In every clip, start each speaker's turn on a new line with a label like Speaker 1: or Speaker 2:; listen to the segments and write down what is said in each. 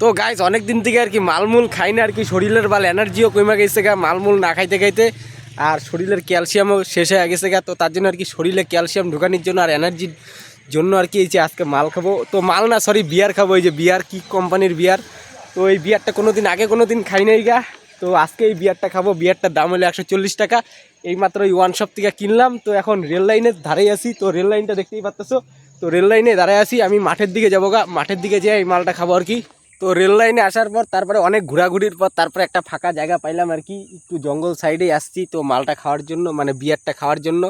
Speaker 1: তো গাইজ অনেক দিন থেকে আর কি মালমূল খাই না, আর কি শরীরের বাল এনার্জিও কমে গেছে গা, মালমূল না খাইতে খাইতে। আর শরীরের ক্যালসিয়ামও শেষ হয়ে গেছে গা, তো তার জন্য আর কি শরীরে ক্যালসিয়াম ঢোকানোর জন্য আর এনার্জির জন্য আর কি এই যে আজকে মাল খাব। তো মাল না সরি বিয়ার খাব, এই যে বিয়ার কি কোম্পানির বিয়ার তো এই বিয়ারটা কোনো দিন আগে কোনো দিন খাই নাই গা। তো আজকে এই বিয়ারটা খাব বিয়ারটার দাম হলো একশো চল্লিশ টাকা। এইমাত্র এই ওয়ান শপ থেকে কিনলাম, তো এখন রেল লাইনের ধারেই আছি। তো রেল লাইনটা দেখতেই পাচ্তেছো তো রেল লাইনে দাঁড়ায় আছি। আমি মাঠের দিকে যাব গা, মাঠের দিকে যেয়ে এই মালটা খাব আর কি। তো রেল লাইনে আসার পর তারপরে অনেক ঘোরাঘুরির পর তারপরে একটা ফাঁকা জায়গা পাইলাম আর কি। একটু জঙ্গল সাইডেই আসছি তো মালটা খাওয়ার জন্য মানে বিয়ারটা খাওয়ার জন্য।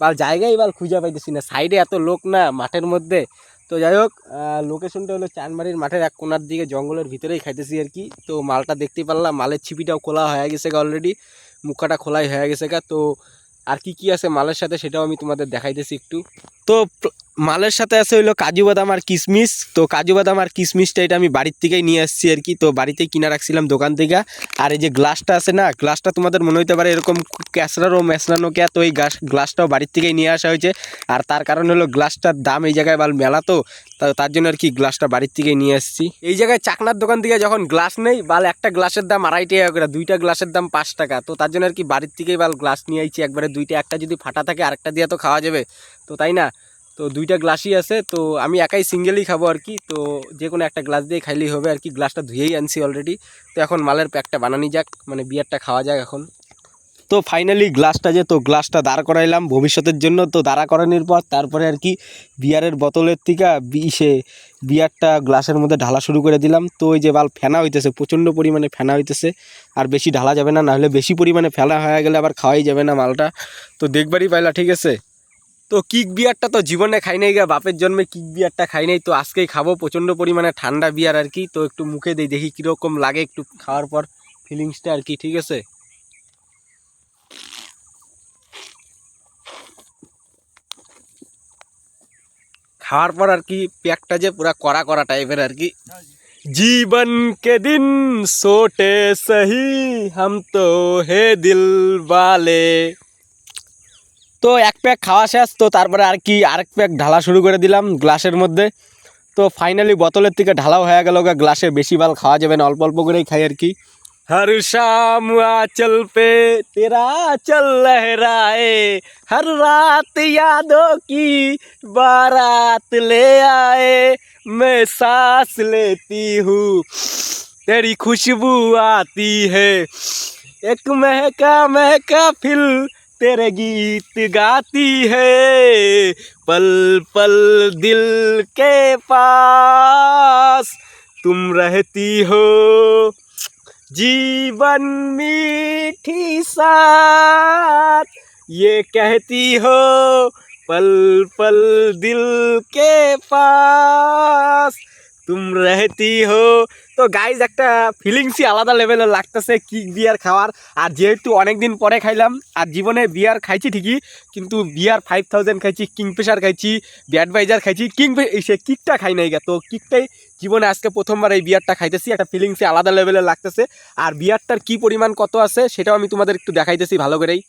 Speaker 1: বা জায়গায় বাল খুঁজে পাইতেছি না সাইডে এত লোক না মাঠের মধ্যে। তো যাই হোক লোকেশনটা হলো চানবাড়ির মাঠের এক কোনার দিকে, জঙ্গলের ভিতরেই খাইতেছি আর কি। তো মালটা দেখতেই পারলাম, মালের ছিপিটাও খোলা হয়ে গেছে গা অলরেডি মুখাটা খোলাই হয়ে গেছে গা। তো আর কি কি আছে মালের সাথে সেটাও আমি তোমাদের দেখাইতেছি একটু। তো মালের সাথে আছে হইল কাজু বাদাম আর কিশমিশ তো কাজু বাদাম আর কিশমিশটা এটা আমি বাড়ির থেকেই নিয়ে আসছি আর কি। তো বাড়িতেই কিনা রাখছিলাম দোকান থেকে। আর এই যে গ্লাসটা আছে না, গ্লাসটা তোমাদের মনে হইতে পারে এরকম ক্যাসরারও মেসরানো কে তো এই গ্লাস, গ্লাসটাও বাড়ির থেকেই নিয়ে আসা হয়েছে। আর তার কারণ হলো গ্লাসটার দাম এই জায়গায় বাল মেলা তা- তার জন্য আর কি গ্লাসটা বাড়ির থেকেই নিয়ে আসছি। এই জায়গায় চাকনার দোকান থেকে যখন গ্লাস নেই, বাল একটা গ্লাসের দাম আড়াই টাকা করে, দুইটা গ্লাসের দাম পাঁচ টাকা। তো তার জন্য আর কি বাড়ির থেকেই বাল গ্লাস নিয়ে আইছি, একবারে দুইটা, একটা যদি ফাটা থাকে, আরেকটা দিয়ে তো খাওয়া যাবে। তো তাই না? তো দুইটা গ্লাসই আছে, তো আমি একাই সিঙ্গেলই খাব আর কি। তো যে কোনো একটা গ্লাস দিয়ে খাইলেই হবে আর কি, গ্লাসটা ধুয়েই আনছি অলরেডি তো এখন মালের প্যাকটা বানানি যাক মানে বিয়ারটা খাওয়া যাক এখন। তো ফাইনালি গ্লাসটা যে, তো গ্লাসটা দাঁড় করাইলাম ভবিষ্যতের জন্য, তো দাঁড়া করানোর পর তারপরে আর কি বিয়ারের বোতলের থেকে বিষে বিয়ারটা গ্লাসের মধ্যে ঢালা শুরু করে দিলাম। তো ওই যে বাল ফেনা হইতেছে, প্রচণ্ড পরিমাণে ফেনা হইতেছে, আর বেশি ঢালা যাবে না, নাহলে বেশি পরিমাণে ফেলা হয়ে গেলে আবার খাওয়াই যাবে না মালটা। তো দেখবারই পাইলা, ঠিক আছে? তো কিক বিয়ারটা তো জীবনে খাই নাই গা, বাপের জন্মে কিক বিয়ারটা খাই নাই, তো আজকেই খাব, প্রচণ্ড পরিমাণে ঠান্ডা বিয়ার আর কি, তো একটু মুখে দিই, দেখি কীরকম লাগে একটু খাওয়ার পর ফিলিংসটা আর কি, ঠিক আছে? খাওয়ার পর আর কি প্যাকটা যে পুরা করা করা টাইপের আর কি। জীবন কে দিন সোটে সহি, হাম তো হে দিল বালে। তো এক প্যাক খাওয়া শেষ তো তারপরে আর কি আরেক প্যাক ঢালা শুরু করে দিলাম গ্লাসের মধ্যে তো ফাইনালি বোতলের থেকে ঢালাও হয়ে গেল গা গ্লাসে বেশি বাল খাওয়া যাবে না অল্প অল্প করেই খাই আর কি हर शाम आंचल पे तेरा चल लहराए हर रात यादों की बारात ले आए मैं सांस लेती हूँ तेरी खुशबू आती है एक महका महका फिल तेरे गीत गाती है, पल पल दिल के पास। तुम रहती हो, जीवन मीठी साथ। ये कहती हो, पल पल दिल के पास। তুম রেহতি হো। তো গাইজ একটা ফিলিংসই আলাদা লেভেলের লাগতেছে কিক বিয়ার খাওয়ার। আর যেহেতু অনেক দিন পরে খাইলাম, আর জীবনে বিয়ার খাইছি ঠিকই, কিন্তু বিয়ার ফাইভ থাউজেন্ড খাইছি কিংফিশার খাইছি ব্যাডভাইজার খাইছি কিং সে কিকটা খাই নাই গা। তো কিকটাই জীবনে আজকে প্রথমবার এই বিয়ারটা খাইতেছি, একটা ফিলিংসই আলাদা লেভেলের লাগতেছে। আর বিয়ারটার কি পরিমাণ কত আছে, সেটাও আমি তোমাদের একটু দেখাইতেছি ভালো করেই।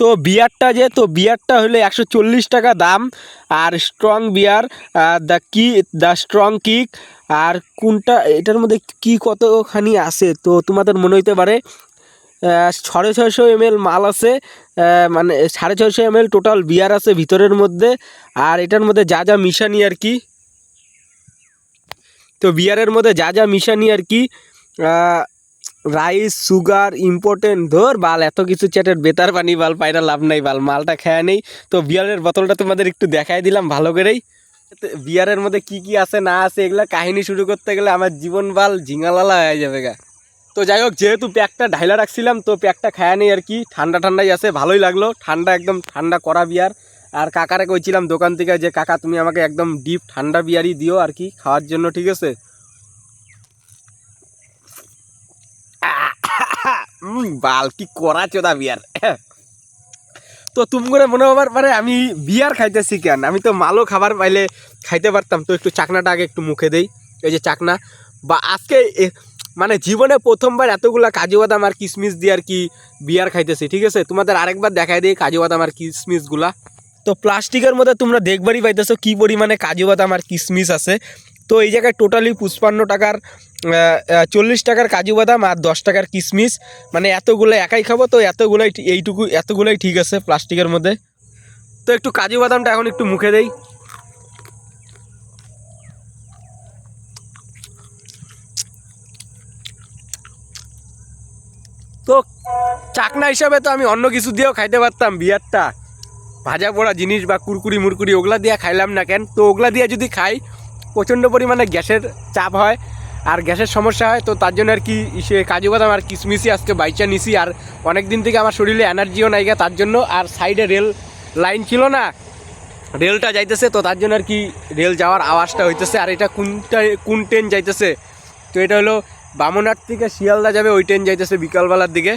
Speaker 1: তো বিয়ারটা যে, তো বিয়ারটা হলো একশো চল্লিশ টাকা দাম। আর স্ট্রং বিয়ার দ্য কি দ্য স্ট্রং কিক আর কোনটা, এটার মধ্যে কি কতখানি আছে? তো তোমাদের মনে হইতে পারে সাড়ে ছয়শো এমএল মাল আছে মানে সাড়ে ছয়শো এমএল টোটাল বিয়ার আছে ভিতরের মধ্যে। আর এটার মধ্যে যা যা মিশানি আর কি, তো বিয়ারের মধ্যে যা যা মিশানি আর কি রাইস সুগার ইম্পর্টেন্ট ধর, বাল, এত কিছু চ্যাটের বেতার পানি, বাল, পায়রা, লাভ নাই, বাল, মালটা খেয়া নেই। তো বিয়ারের বোতলটা তোমাদের একটু দেখাই দিলাম ভালো করেই। বিয়ারের মধ্যে কি কি আছে, না আছে, এগুলো কাহিনী শুরু করতে গেলে আমার জীবন, বাল, ঝিঙালালা হয়ে যাবে গা। তো যাই হোক, যেহেতু প্যাকটা ঢাইলা রাখছিলাম, তো প্যাকটা খায়া নেই আর কি। ঠান্ডা ঠান্ডাই আছে, ভালোই লাগল। ঠান্ডা একদম ঠান্ডা করা বিয়ার। আর কাকারে কইছিলাম দোকান থেকে যে, কাকা, তুমি আমাকে একদম ডিপ ঠান্ডা বিয়ারই দিও আর কি, খাওয়ার জন্য, ঠিক আছে? বাল, কি করা চোদা বিয়ার। তো তুমি করে মনে হবার পারে আমি বিয়ার খাইতেছি কেন? আমি তো মালও খাবার পাইলে খাইতে পারতাম। তো একটু চাকনাটা আগে একটু মুখে দেই। এই যে চাকনা। বা আজকে মানে জীবনে প্রথমবার এতগুলা কাজু বাদাম আর কিশমিশ দিয়ে আর কি বিয়ার খাইতেছি, ঠিক আছে? তোমাদের আরেকবার দেখাই দিই কাজু বাদাম আর কিশমিশগুলা তো প্লাস্টিকের মধ্যে তোমরা দেখবারই পাইতেছো কী পরিমাণে কাজু বাদাম আর কিশমিশ আছে। তো এই জায়গায় টোটালি পুষ্পান্ন টাকার চল্লিশ টাকার কাজু বাদাম আর দশ টাকার কিশমিশ মানে এতগুলো একাই খাব, তো এতগুলোই এইটুকু এতগুলোই ঠিক আছে প্লাস্টিকের মধ্যে। তো একটু কাজু বাদামটা এখন একটু মুখে দেই। তো চাকনা হিসাবে তো আমি অন্য কিছু দিয়েও খাইতে পারতাম বিয়ারটা। ভাজা পোড়া জিনিস বা কুরকুরি মুরকুরি ওগুলা দিয়ে খাইলাম না কেন? তো ওগুলা দিয়ে যদি খাই, প্রচণ্ড পরিমাণে গ্যাসের চাপ হয়। আর গ্যাসের সমস্যা হয়, তো তার জন্য আর কি সে কাজু বাদাম আর কিশমিশি আজকে বাইচা নিছি। আর অনেক দিন থেকে আমার শরীরে এনার্জিও নাই গা, তার জন্য আর সাইডে রেল লাইন ছিল না। রেলটা যাইতেছে, তো তার জন্য আর কি রেল যাওয়ার আওয়াজটা হইতেছে। আর এটা কোনটা, কোন ট্রেন যাইতেছে? তো এটা হলো বামনার থেকে শিয়ালদা যাবে, ওই ট্রেন যাইতেছে বিকালবেলার দিকে।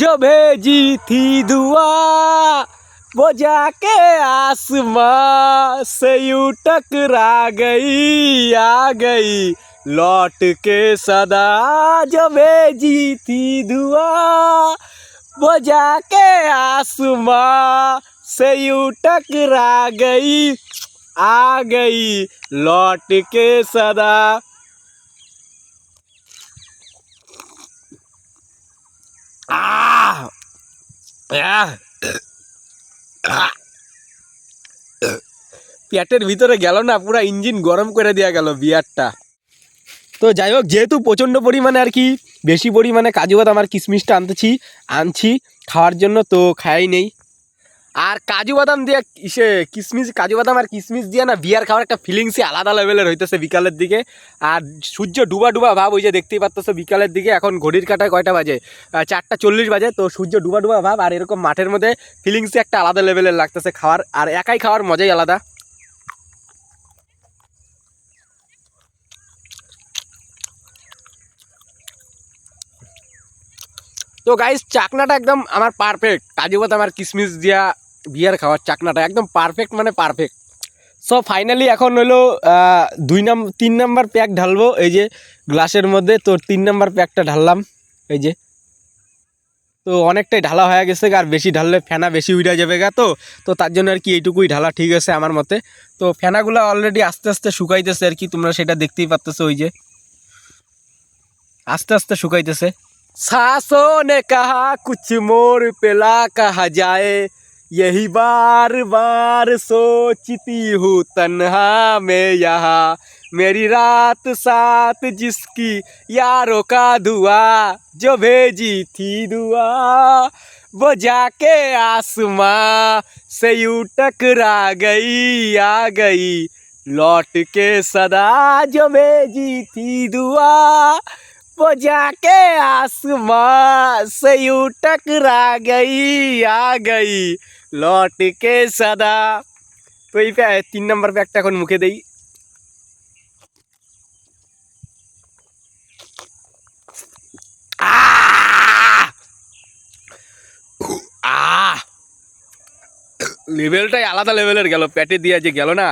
Speaker 1: জবে জিথি দুয়া বোঝাকে আসমা সে টকরা গই আ গই। लौट के सदा जो भेजी थी दुआ वो जाके आसमां से यूं टकरा गई आ गई लौट के सदा আহ আহ! আহ! পেটের ভিতরে গেল না পুরা ইঞ্জিন গরম করে দেওয়া গেল বিয়ারটা তো যাই হোক যেহেতু প্রচণ্ড পরিমাণে আর কি বেশি পরিমাণে কাজু বাদাম আর কিশমিশটা আনতেছি, আনছি, খাওয়ার জন্য তো খাই নেই। আর কাজু বাদাম দিয়ে ইসে কিশমিশ, কাজু বাদাম আর কিশমিশ দিয়ে না বিয়ার খাওয়ার একটা ফিলিংসই আলাদা লেভেলের হইতেছে বিকালের দিকে। আর সূর্য ডুবা ডুবা ভাব, ওই যে দেখতেই পাচ্তেছো বিকালের দিকে, এখন ঘড়ির কাটায় কয়টা বাজে? চারটা চল্লিশ বাজে, তো সূর্য ডুবা ডুবা ভাব, আর এরকম মাঠের মধ্যে ফিলিংসই একটা আলাদা লেভেলের লাগতেছে খাওয়ার, আর একাই খাওয়ার মজাই আলাদা। তো গাইস চাকনাটা একদম আমার পারফেক্ট কাজু বাদাম আর কিশমিশ দিয়া বিয়ার খাওয়ার চাকনাটা একদম পারফেক্ট মানে পারফেক্ট সো ফাইনালি এখন হলো দুই নাম, তিন নাম্বার প্যাক ঢালবো। এই যে গ্লাসের মধ্যে, তো তিন নাম্বার প্যাকটা ঢাললাম। এই যে। তো অনেকটাই ঢালা হয়ে গেছে আর বেশি ঢাললে ফেনা বেশি উড়ে যাবে গা তো। তো তার জন্য আর কি এইটুকুই ঢালা ঠিক আছে আমার মতে। তো ফেনাগুলো অলরেডি আস্তে আস্তে শুকাইতেছে আর কি, তোমরা সেটা দেখতেই পারতেছো ওই যে। আস্তে আস্তে শুকাইতেছে। सासों ने कहा, कुछ मोर पिला कहा जाए। यही बार बार सोचती हूँ तन्हा में यहाँ। मेरी रात साथ जिसकी यारों का दुआ, जो भेजी थी दुआ, वो जाके आसमां से यू टकरा गई, आ गई। लौट के सदा जो भेजी थी दुआ वो जाके आसमां से यूं टकरा गई आ गई लौट के सदा তো এই প্যা- তিন নম্বর ব্যাগটা এখন মুখে দেই আহ! আহ! লেভেলটাই আলাদা লেভেলের গেল পেটে দিয়ে যে গেল না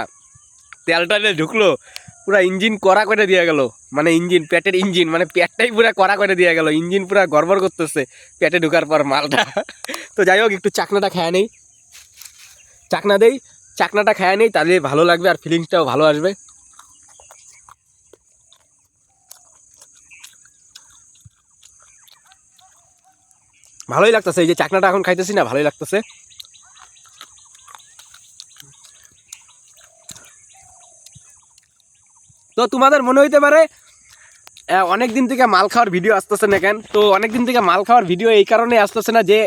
Speaker 1: তেলটা যে ঢুকলো পুরা ইঞ্জিন কড়া করে দিয়ে গেল মানে ইঞ্জিন, পেটের ইঞ্জিন মানে পেটটাই পুরা কড়া করে দিয়ে গেল, ইঞ্জিন পুরা গড়বড় করতেছে, পেটে ঢুকার পর মালটা। তো যাই হোক, একটু চাকনাটা খায় নেই। চাকনা দেই, চাকনাটা খায় নেই, তাহলে ভালো লাগবে আর ফিলিংসটাও ভালো আসবে। ভালোই লাগতেছে, এই যে চাকনাটা এখন খাইতেছি না, ভালোই লাগতেছে। তো তোমাদের মনে হইতে পারে অনেক দিন থেকে মাল খাওয়ার ভিডিও আসতেছে না কেন? তো অনেক দিন থেকে মাল খাওয়ার ভিডিও এই কারণে আসতেছে না যে,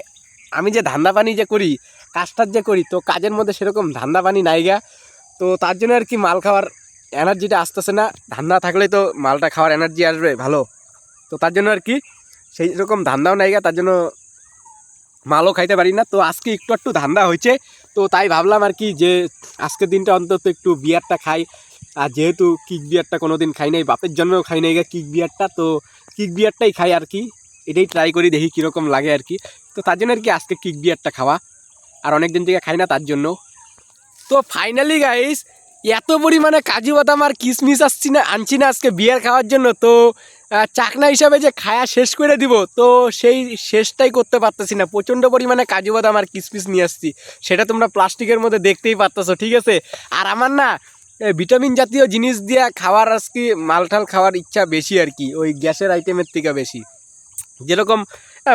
Speaker 1: আমি যে ধান্দা পানি যে করি, কাজটার যে করি, তো কাজের মধ্যে সেরকম ধান্দা পানি নাই গা। তো তার জন্য আর কি মাল খাওয়ার এনার্জিটা আসতেছে না। ধান্দা থাকলেই তো মালটা খাওয়ার এনার্জি আসবে, ভালো। তো তার জন্য আর কি সেই রকম ধান্দাও নাই গা, তার জন্য মালও খাইতে পারি না। তো আজকে একটু একটু ধান্দা হয়েছে। তো তাই ভাবলাম আর কি যে, আজকের দিনটা অন্তত একটু বিয়ারটা খাই। আর যেহেতু কিক বিয়ারটা কোনো দিন খাই নাই, বাপের জন্মেও খাই নাই গা কিক বিয়ারটা তো কিক বিয়ারটাই খাই আর কি। এটাই ট্রাই করি, দেখি কীরকম লাগে আর কি। তো তার জন্য আর কি আজকে কিক বিয়ারটা খাওয়া। আর অনেক দিন থেকে খাই না, তার জন্য। তো ফাইনালি গাইস এত পরিমাণে কাজু বাদাম আর কিশমিশ আসছি না, আনছি না আজকে বিয়ার খাওয়ার জন্য। তো চাকনা হিসাবে যে খায়া শেষ করে দিব, তো সেই শেষটাই করতে পারতেছি না। প্রচণ্ড পরিমাণে কাজু বাদাম আর কিশমিশ নিয়ে আসছি। সেটা তোমরা প্লাস্টিকের মধ্যে দেখতেই পারতেছো, ঠিক আছে? আর আমার না ভিটামিন জাতীয় জিনিস দিয়ে খাওয়ার আজকে মালটাল খাওয়ার ইচ্ছা বেশি আর কি, ওই গ্যাসের আইটেমের থেকে বেশি। যেরকম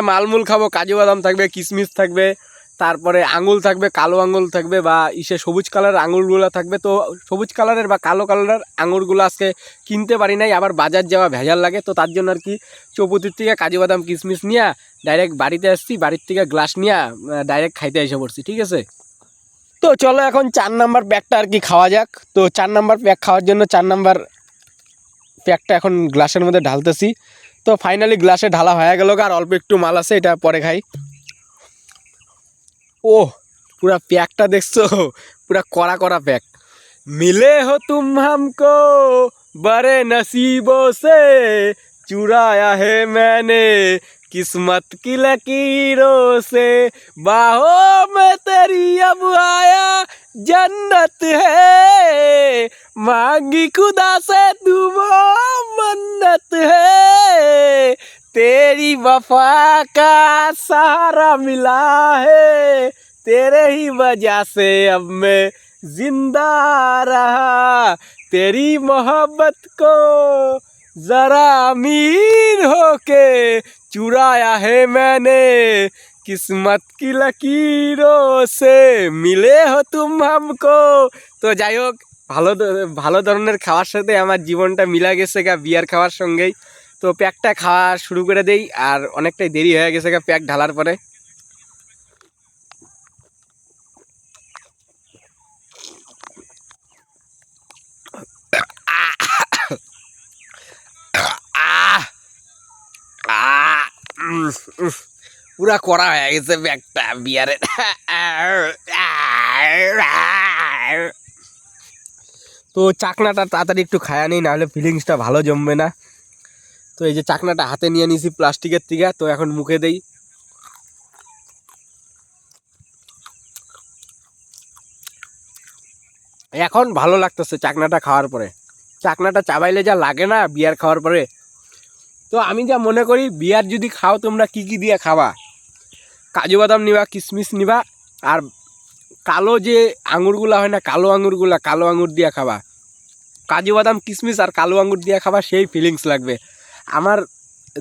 Speaker 1: মালমূল খাব, কাজু বাদাম থাকবে কিশমিশ থাকবে, তারপরে আঙুল থাকবে, কালো আঙুল থাকবে, বা ইসে সবুজ কালারের আঙুরগুলো থাকবে, তো সবুজ কালারের বা কালো কালারের আঙুরগুলো আজকে কিনতে পারি নাই, আবার বাজার যাওয়া ভেজাল লাগে, তো তার জন্য আর কি চৌপতির থেকে কাজু বাদাম কিশমিশ নিয়ে ডাইরেক্ট বাড়িতে আসছি, বাড়ির থেকে গ্লাস নিয়ে ডাইরেক্ট খাইতে এসে পড়ছি, ঠিক আছে? তো চলো এখন চার নাম্বার প্যাকটা আর কি খাওয়া যাক। তো চার নাম্বার প্যাক খাওয়ার জন্য চার নাম্বার প্যাকটা এখন গ্লাসের মধ্যে ঢালতেছি। তো ফাইনালি গ্লাসে ঢালা হয়ে গেল আর অল্প একটু মাল আছে, এটা পরে খাই। ও পুরা প্যাকটা দেখছ? পুরা কড়া কড়া প্যাক মিলে হো তুম হামকো, বারে নসিবো সে, চুরায়া হে মানে किस्मत की लकीरों से, बाहों में तेरी अब आया जन्नत है। मांगी खुदा से तुम मन्नत है। तेरी वफा का सहारा मिला है। तेरे ही वजह से अब मैं ज़िंदा रहा। तेरी मोहब्बत को जरा अमीर होके चुराया है मैंने किस्मत की लकीरों से मिले हो तुम हमको তো যাই হোক ভালো দ- ভালো ধরনের খাওয়ার সাথে আমার জীবনটা মিলা গেছে গা বিয়ার খাওয়ার সঙ্গেই তো প্যাকটা খাওয়া শুরু করে দেই আর অনেকটাই দেরি হয়ে গেছে গা প্যাক ঢালার পরে পুরা করা হয়ে গেছে ব্যাগটা বিয়ারের তো চাকনাটা তাড়াতাড়ি একটু খায়া নেই, নাহলে ফিলিংসটা ভালো জমবে না। তো এই যে চাকনাটা হাতে নিয়ে নিছি প্লাস্টিকের থেকে, তো এখন মুখে দেই। এখন ভালো লাগতেছে চাকনাটা খাওয়ার পরে। চাকনাটা চাবাইলে যা লাগে না, বিয়ার খাওয়ার পরে। তো আমি যা মনে করি, বিয়ার যদি খাও, তোমরা কি কি দিয়ে খাবা? কাজু বাদাম নিবা কিশমিশ নিবা, আর কালো যে আঙুরগুলা হয় না, কালো আঙুরগুলা, কালো আঙুর দিয়ে খাবা। কাজু বাদাম কিশমিশ আর কালো আঙুর দিয়ে খাবা, সেই ফিলিংস লাগবে। আমার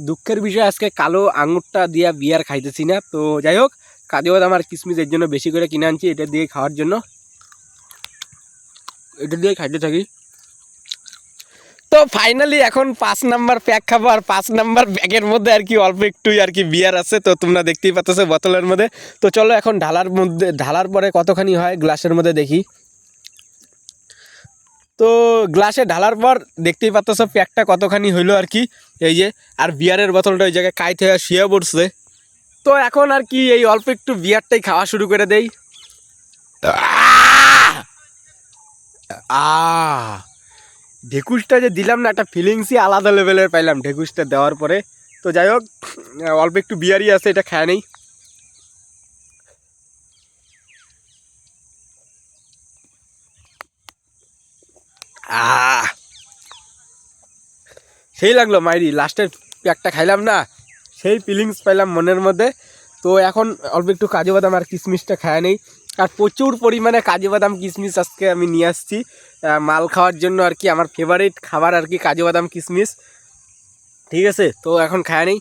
Speaker 1: দুঃখের বিষয়, আজকে কালো আঙুরটা দিয়া বিয়ার খাইতেছি না, তো যাই হোক, কাজু বাদাম আর কিশমিশ এর জন্য বেশি করে কিনে আনছি, এটা দিয়ে খাওয়ার জন্য। এটা দিয়ে খাইতে থাকি। তো ফাইনালি এখন পাঁচ নাম্বার প্যাক খাব আর পাঁচ নাম্বার ব্যাগের মধ্যে আর কি অল্প একটু আর কি বিয়ার আছে, তো তোমরা দেখতেই পাচ্ছ বোতলের মধ্যে। তো চলো এখন ঢালার মধ্যে ঢালার পরে কতখানি হয় গ্লাসের মধ্যে দেখি। তো গ্লাসে ঢালার পর দেখতেই পাচ্ছ প্যাকটা কতখানি হইল আর কি, এই যে, আর বিয়ারের বোতলটা ওই জায়গায় কাইতে হয়ে শুয়ে পড়ছে। তো এখন আর কি এই অল্প একটু বিয়ারটাই খাওয়া শুরু করে দেই। আহ! ঢেকুসটা যে দিলাম না, একটা ফিলিংসই আলাদা লেভেলের পাইলাম ঢেকুসটা দেওয়ার পরে। তো যাই হোক অল্প একটু বিয়ারই আছে, এটা খায় নেই। সেই লাগল মাইরি লাস্টের প্যাকটা খাইলাম না, সেই ফিলিংস পাইলাম মনের মধ্যে। তো এখন অল্প একটু কাজু বাদাম আর কিশমিশটা খায় নেই। আর প্রচুর পরিমাণে কাজু বাদাম কিশমিশ আজকে আমি নিয়ে আসছি আহ, মাল খাওয়ার জন্য আর কি আমার ফেভারিট খাবার আর কি কাজু বাদাম কিশমিশ ঠিক আছে তো এখন খায় নেই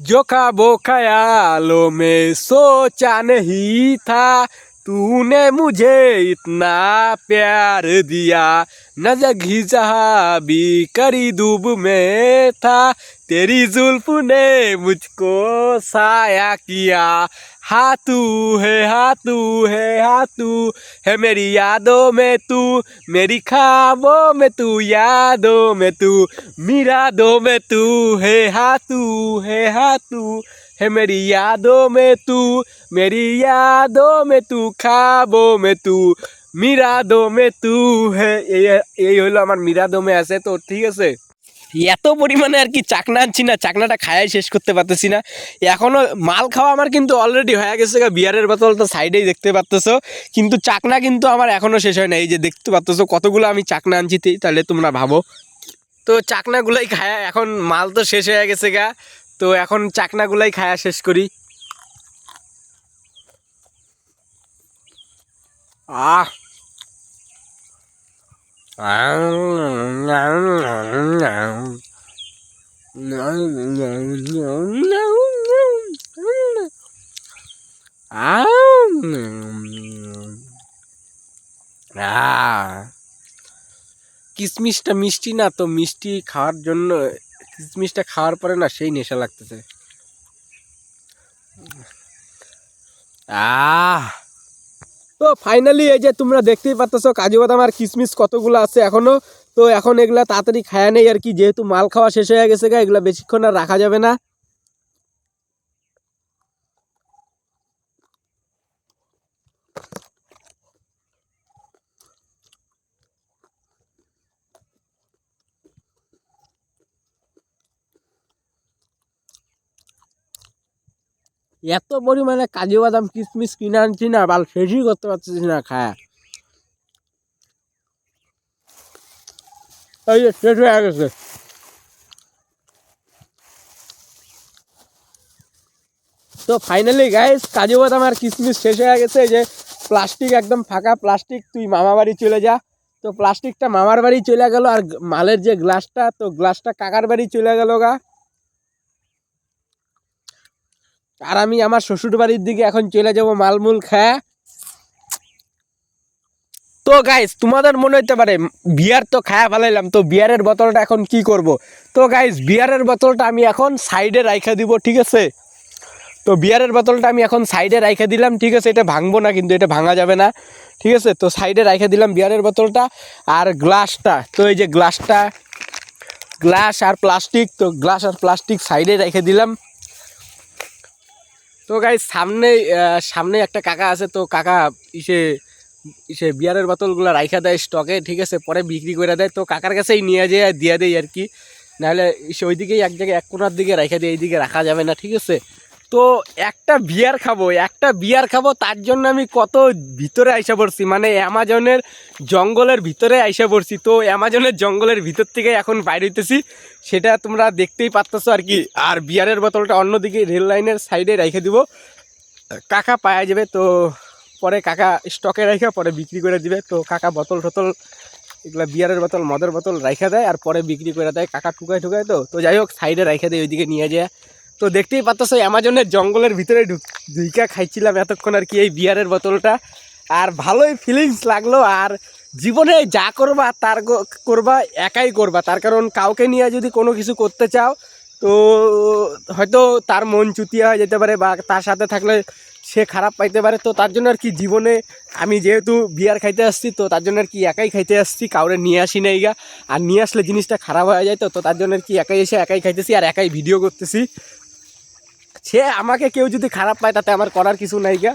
Speaker 1: जो ख्वाबों ख्यालों में सोचा नहीं था तूने मुझे इतना प्यार दिया। न जगी जहाँ भी करी धूप में था। तेरी जुल्फ ने मुझको साया किया। हाँ तू है हाँ तू है हाँ तू है मेरी यादों में तू। मेरी ख्वाबों में तू, यादों में तू। मिरादों में तू है हाँ तू है हाँ तू है मेरी यादों में तू मेरी यादों में तू ख्वाबों में तू মিরাদো মে তু হে এই এই হলো আমার মিরাদো মে আছে তো ঠিক আছে এত পরিমাণে আর কি চাকনা আনছি না চাকনাটা খায়াই শেষ করতে পারতেছি না এখনো মাল খাওয়া আমার কিন্তু অলরেডি হয়ে গেছে গা, বিয়ারের বোতল তো সাইডেই দেখতে পারতেছো কিন্তু চাকনা কিন্তু আমার এখনো শেষ হয় না এই যে দেখতে পারতেছো কতগুলো আমি চাকনা আনছি তে- তাহলে তোমরা ভাবো তো চাকনাগুলাই খায়া এখন মাল তো শেষ হয়ে গেছে গা তো এখন চাকনাগুলাই খায়া শেষ করি। আহ! কিশমিশটা মিষ্টি না তো মিষ্টি খাওয়ার জন্য কিশমিশটা খাওয়ার পরে না সেই নেশা লাগতেছে। আহ! তো ফাইনালি এই যে তোমরা দেখতেই পাচ্ছ কাজু বাদাম আর কিশমিশ কতগুলো আছে এখনও? তো এখন এগুলা তাড়াতাড়ি খায়া নেই আর কি, যেহেতু মাল খাওয়া শেষ হয়ে গেছে গা, এগুলা বেশিক্ষণ আর রাখা যাবে না। এত পরিমাণে কাজু বাদাম, কিশমিশ কিনে আনছি না, বাল শেষই করতে পারতেছি না খায়। এই যে, শেষ হয়ে গেছে। তো ফাইনালি গাইস কাজু বাদাম আর কিশমিশ শেষ হয়ে গেছে। যে প্লাস্টিক একদম ফাঁকা প্লাস্টিক তুই মামা বাড়ি চলে যা। তো প্লাস্টিকটা মামার বাড়ি চলে গেল, আর মালের যে গ্লাসটা তো গ্লাসটা কাকার বাড়ি চলে গেল গা। আর আমি আমার শ্বশুর বাড়ির দিকে এখন চলে যাব মালমূল খায়া। তো গাইস তোমাদের মনে হইতে পারে, বিয়ার তো খায়া ফেলাইলাম, তো বিয়ারের বোতলটা এখন কি করব? তো গাইস বিয়ারের বোতলটা আমি এখন সাইডে রাইখা দিব, ঠিক আছে? তো বিয়ারের বোতলটা আমি এখন সাইডে রাইখা দিলাম, ঠিক আছে? এটা ভাঙবো না, কিন্তু এটা ভাঙা যাবে না, ঠিক আছে? তো সাইডে রাইখা দিলাম বিয়ারের বোতলটা আর গ্লাসটা, তো এই যে গ্লাসটা, গ্লাস আর প্লাস্টিক, তো গ্লাস আর প্লাস্টিক সাইডে রেখে দিলাম। তো গাই সামনে সামনে একটা কাকা আছে, তো কাকা ইসে ইসে বিয়ারের বোতলগুলো রাইখা দেয় স্টকে ঠিক আছে? পরে বিক্রি করে দেয়। তো কাকার কাছেই নিয়ে যেয়ে দিয়ে দেয় আর কি। নাহলে সে ওইদিকেই এক জায়গায়, এক কোনার দিকে রাইখা দিয়ে এইদিকে রাখা যাবে না, ঠিক আছে? তো একটা বিয়ার খাব, একটা বিয়ার খাব, তার জন্য আমি কত ভিতরে আইসা পড়ছি? মানে অ্যামাজনের জঙ্গলের ভিতরে আইসা পড়ছি। তো অ্যামাজনের জঙ্গলের ভিতর থেকে এখন বাইরে হইতেছি। সেটা তোমরা দেখতেই পারতেছো আর কি। আর বিয়ারের বোতলটা অন্যদিকে রেল লাইনের সাইডে রেখে দিব। কাকা পাওয়া যাবে, তো পরে কাকা স্টকে রেখে পরে বিক্রি করে দিবে। তো কাকা বোতল টোতল, এগুলো বিয়ারের বোতল, মদের বোতল রাইখা দেয়, আর পরে বিক্রি করে দেয়। কাকা টুকায় টুকায় তো তো যাই হোক সাইডে রাইখা দেয়, ওইদিকে নিয়ে যায়। তো দেখতেই পাচ্ছ অ্যামাজনের জঙ্গলের ভিতরে ঢুক দুইকা খাইছিলাম এতক্ষণ আর কি এই বিয়ারের বোতলটা। আর ভালোই ফিলিংস লাগল, আর জীবনে যা করবা তার করবা, একাই করবা। তার কারণ কাউকে নিয়ে যদি কোনো কিছু করতে চাও, তো হয়তো তার মন চুতিয়া হয়ে যেতে পারে বা তার সাথে থাকলে সে খারাপ পাইতে পারে। তো তার জন্য আর কি জীবনে আমি যেহেতু বিয়ার খাইতে আসছি, তো তার জন্য আর কি একাই খাইতে আসছি, কাউরে নিয়ে আসি নাই গা। আর নিয়ে আসলে জিনিসটা খারাপ হয়ে যায় তো তো তার জন্য আর কি একাই এসে একাই খাইতেছি আর একাই ভিডিও করতেছি। সে আমাকে কেউ যদি খারাপ পায়, তাতে আমার করার কিছু নাই গা।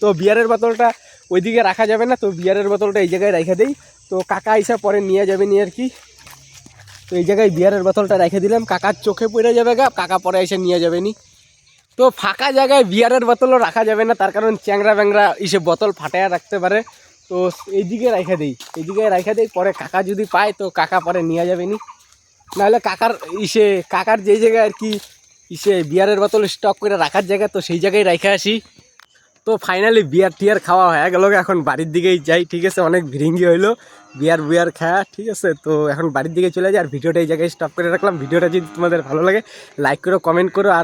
Speaker 1: তো বিয়ারের বোতলটা ওইদিকে রাখা যাবে না, তো বিয়ারের বোতলটা এই জায়গায় রেখে দেই। তো কাকা এসে পরে নিয়ে যাবে নিয়ে আর কি। তো এই জায়গায় বিয়ারের বোতলটা রেখে দিলাম, কাকার চোখে পড়ে যাবে গা, কাকা পরে এসে নিয়ে যাবে নি। তো ফাঁকা জায়গায় বিয়ারের বোতলও রাখা যাবে না, তার কারণ চ্যাংরা ব্যাংরা এসে বোতল ফাটাইয়া রাখতে পারে। তো এইদিকে রেখে দিই, এইদিকে রেখে দিই, পরে কাকা যদি পায়, তো কাকা পরে নিয়ে যাবে নি। নাহলে কাকার ইসে, কাকার যেই জায়গায় আর কি ইসে বিয়ারের বোতল স্টক করে রাখার জায়গা, তো সেই জায়গায় রেখে আসি। তো ফাইনালি বিয়ার টিয়ার খাওয়া হয়ে গেল, এখন বাড়ির দিকেই যাই, ঠিক আছে? অনেক ভিড়িঙ্গি হইল, বিয়ার বিয়ার খাওয়া ঠিক আছে? তো এখন বাড়ির দিকে চলে যাই, আর ভিডিওটা এই জায়গায় স্টপ করে রাখলাম। ভিডিওটা যদি তোমাদের ভালো লাগে লাইক করো কমেন্ট করো, আর